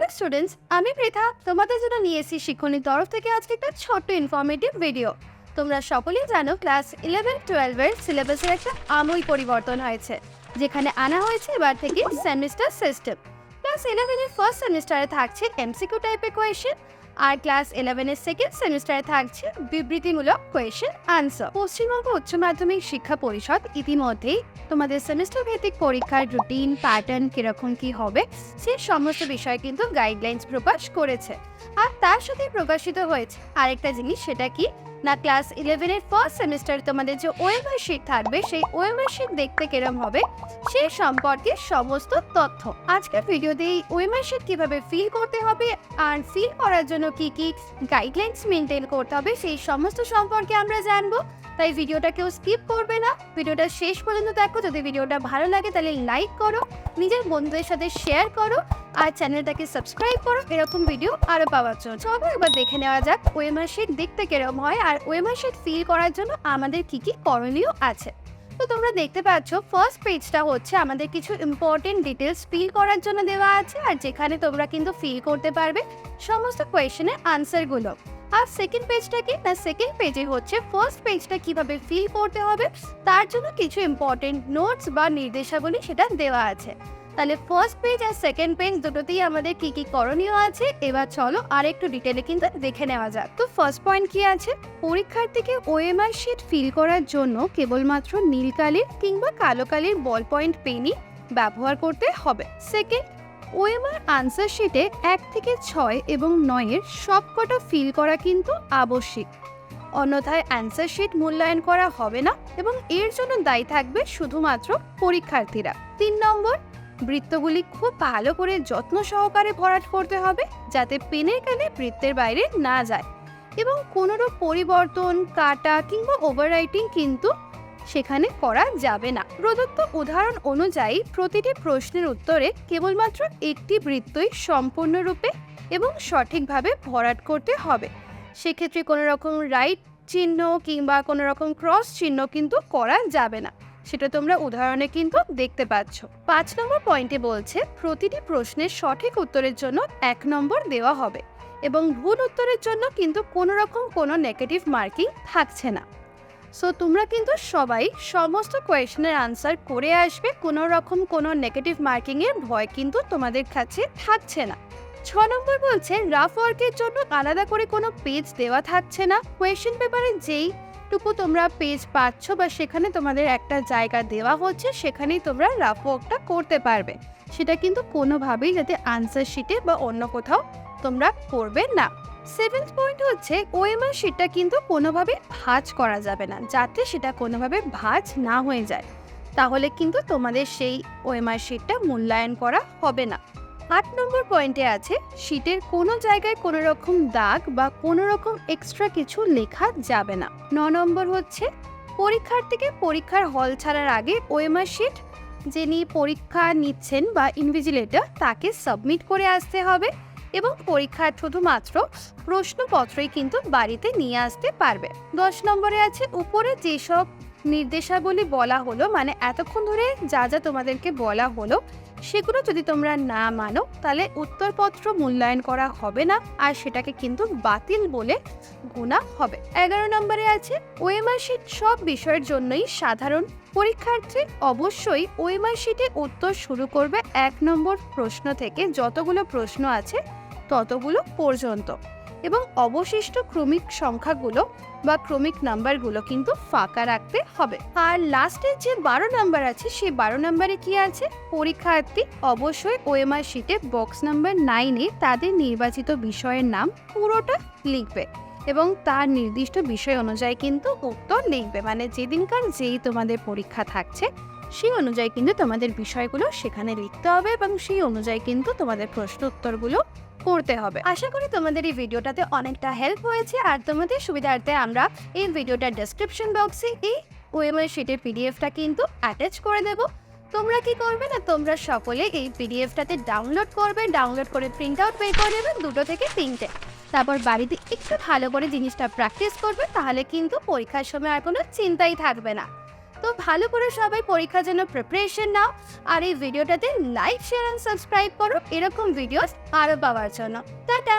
Hello students আমি পৃথা, তোমাদের জন্য নিয়ে এসেছি শিক্ষণীর তরফ থেকে আজকে একটা ছোট্ট ইনফরমেটিভ ভিডিও তোমরা সকলেই জানো ক্লাস ইলেভেন টুয়েলভের সিলেবাসের একটা আমূল পরিবর্তন হয়েছে, যেখানে আনা হয়েছে এবার থেকে সেমিস্টার সিস্টেম ক্লাস ইলেভেনের ফার্স্ট সেমিস্টারে থাকছে এমসিকিউ টাইপের কোয়েশ্চেন আর ক্লাস ইলেভেনের সেকেন্ড সেমিস্টারে থাকছে বিবৃতিমূলক কোয়েশ্চেন আনসার পশ্চিমবঙ্গ উচ্চ মাধ্যমিক শিক্ষা পরিষদ ইতিমধ্যেই তোমাদের সেমিস্টার ভিত্তিক পরীক্ষার রুটিন প্যাটার্ন কীরকম কি হবে, সে সমস্ত বিষয়ে কিন্তু গাইডলাইন্স প্রকাশ করেছে। আর তার সাথে প্রকাশিত হয়েছে আরেকটা জিনিস, সেটা কি? না ক্লাস ইলেভেনের ফার্স্ট সেমিস্টারে তোমাদের যে ওএমআর শিট থাকবে, সেই ওএমআর শিট দেখতে কেরম হবে? সেই সম্পর্কে সমস্ত তথ্য। আজকের ভিডিওতে এই ওএমআর শিট কীভাবে ফিল করতে হবে আর ফিল করার জন্য কি কি গাইডলাইন্স মেনটেন করতে হবে, সেই সমস্ত সম্পর্কে আমরা জানব। তাই ভিডিওটা কেউ স্কিপ করবে না। ভিডিওটা শেষ পর্যন্ত দেখো। যদি ভিডিওটা ভালো লাগে তাহলে লাইক করো। নিজের বন্ধুদের সাথে শেয়ার করো। আর চ্যানেলটাকে সাবস্ক্রাইব করো। এরকম ভিডিও আরও পাওয়ার জন্য। চলো একবার দেখে নেওয়া যাক ওয়েমার শিট দেখতে কীরকম হয় আর ওয়েমার শিট ফিল করার জন্য আমাদের কি কি করণীয় আছে। তো তোমরা দেখতে পাচ্ছ ফার্স্ট পেজটা হচ্ছে আমাদের কিছু ইম্পর্টেন্ট ডিটেলস ফিল করার জন্য দেওয়া আছে আর যেখানে তোমরা কিন্তু ফিল করতে পারবে সমস্ত কোয়েশনের আনসারগুলো আর সেকেন্ড পেজটা কি? না সেকেন্ড পেজে হচ্ছে ফার্স্ট পেজটা কীভাবে ফিল করতে হবে, তার জন্য কিছু ইম্পর্টেন্ট নোটস বা নির্দেশাবলী সেটা দেওয়া আছে। তাহলে ফার্স্ট পেজ আর সেকেন্ড পেজ দুটোতেই আমাদের কি কি করণীয় আছে? এবার চলো আর একটু ডিটেলে কিন্তু দেখে নেওয়া যাক। তো ফার্স্ট পয়েন্ট কি আছে? পরীক্ষার্থীকে ওএমআর শিট ফিল করার জন্য কেবলমাত্র নীল কালির কিংবা কালো কালির বল পয়েন্ট পেনই ব্যবহার করতে হবে। সেকেন্ড ওএমআর আনসার শিটে এক থেকে ছয় এবং নয়ের সবকটা ফিল করা কিন্তু আবশ্যিক। অন্যথায় অ্যান্সার শিট মূল্যায়ন করা হবে না এবং এর জন্য দায়ী থাকবে শুধুমাত্র পরীক্ষার্থীরা। তিন নম্বর বৃত্তগুলি খুব ভালো করে যত্ন সহকারে ভরাট করতে হবে যাতে পেনের কালে বৃত্তের বাইরে না যায়। এবং কোনোরূপ পরিবর্তন, কাটা কিংবা ওভাররাইটিং কিন্তু সেখানে করা যাবে না। প্রদত্ত উদাহরণ অনুযায়ী প্রতিটি প্রশ্নের উত্তরে কেবলমাত্র একটি বৃত্তই সম্পূর্ণরূপে এবং সঠিকভাবে ভরাট করতে হবে। সেক্ষেত্রে কোনো রকম রাইট চিহ্ন কিংবা কোনো রকম ক্রস চিহ্ন কিন্তু করা যাবে না। সেটা তোমরা উদাহরণে কিন্তু দেখতে পাচ্ছ। পাঁচ নম্বর পয়েন্টে বলছে, প্রতিটি প্রশ্নের সঠিক উত্তরের জন্য এক নম্বর দেওয়া হবে এবং ভুল উত্তরের জন্য কিন্তু কোনো রকম কোনো নেগেটিভ মার্কিং থাকছে না। সো তোমরা কিন্তু সবাই সমস্ত কোয়েশনের আনসার করে আসবে কোনো রকম কোনো নেগেটিভ মার্কিংয়ের ভয় কিন্তু তোমাদের কাছে থাকছে না। ছ নম্বর বলছে রাফ ওয়ার্কের জন্য আলাদা করে কোনো পেজ দেওয়া থাকছে না। কোয়েশ্চেন পেপারে যেই টুকু তোমরা পেজ পাচ্ছ বা সেখানে তোমাদের একটা জায়গা দেওয়া হচ্ছে, সেখানেই তোমরা রাফ ওয়ার্কটা করতে পারবে। সেটা কিন্তু কোনোভাবেই যাতে আনসার শিটে বা অন্য কোথাও তোমরা করবে না। সেভেন্থ পয়েন্ট হচ্ছে ওএমআর শিটটা কিন্তু কোনোভাবে ভাঁজ করা যাবে না, যাতে সেটা কোনোভাবে ভাঁজ না হয়ে যায়। তাহলে কিন্তু তোমাদের সেই ওএমআর শিটটা মূল্যায়ন করা হবে না। আট নম্বর পয়েন্টে আছে শিটের কোনো জায়গায় কোনো রকম দাগ বা কোনো রকম এক্সট্রা কিছু লেখা যাবে না। ন নম্বর হচ্ছে পরীক্ষার্থীকে পরীক্ষার হল ছাড়ার আগে ওএমআর শিট যিনি পরীক্ষা নিচ্ছেন বা ইনভিজিলেটর তাকে সাবমিট করে আসতে হবে এবং পরীক্ষার শুধুমাত্র প্রশ্নপত্রই কিন্তু বাড়িতে নিয়ে আসতে পারবে। দশ নম্বরে আছে, উপরে যেসব নির্দেশাবলী বলা হলো মানে এতক্ষণ ধরে যা যা তোমাদেরকে বলা হলো, সেগুলো যদি তোমরা না মানো, তাহলে উত্তরপত্র মূল্যায়ন করা হবে না, আর সেটাকে কিন্তু বাতিল বলে গুণা হবে। এগারো নম্বরে আছে, ওএমআর শিট সব বিষয়ের জন্যই সাধারণ। পরীক্ষার্থী অবশ্যই ওএমআর শিটে উত্তর শুরু করবে এক নম্বর প্রশ্ন থেকে, যতগুলো প্রশ্ন আছে ততগুলো পর্যন্ত। এবং অবশিষ্ট ক্রমিক সংখ্যাগুলো বা ক্রমিক নাম্বারগুলো কিন্তু ফাঁকা রাখতে হবে। আর লাস্টের যে বারো নাম্বার আছে সেই বারো নাম্বারে কি আছে? পরীক্ষার্থী অবশ্যই ওএমআর শিটে বক্স নাম্বার নাইনে তাদের নির্বাচিত বিষয়ের নাম পুরোটা লিখবে এবং তার নির্দিষ্ট বিষয় অনুযায়ী কিন্তু উত্তর লিখবে। মানে যেদিনকার যেই তোমাদের পরীক্ষা থাকছে, সেই অনুযায়ী কিন্তু তোমাদের বিষয়গুলো সেখানে লিখতে হবে এবং সেই অনুযায়ী কিন্তু তোমাদের প্রশ্ন উত্তরগুলো করতে হবে। আশা করি তোমাদের এই ভিডিওটাতে অনেকটা হেল্প হয়েছে। আর তোমাদের সুবিধার্থে আমরা এই ভিডিওটার ডেসক্রিপশন বক্সে এই ওএমআর শিটের পিডিএফটা কিন্তু অ্যাটাচ করে দেব। তোমরা কি করবে না, তোমরা সকলে এই পিডিএফটাতে ডাউনলোড করবে ডাউনলোড করে প্রিন্ট আউট বের করে নেবে দুটো থেকে তিনটে। তারপর বাড়িতে একটু ভালো করে জিনিসটা প্র্যাকটিস করবে, তাহলে কিন্তু পরীক্ষার সময় আর কোনো চিন্তাই থাকবে না। তো ভালো করে সবাই পরীক্ষার জন্য প্রিপারেশন নাও। আর এই ভিডিওটাতে লাইক শেয়ার অ্যান্ড সাবস্ক্রাইব করো। এরকম ভিডিওস আরও পাওয়ার জন্য। টাটা!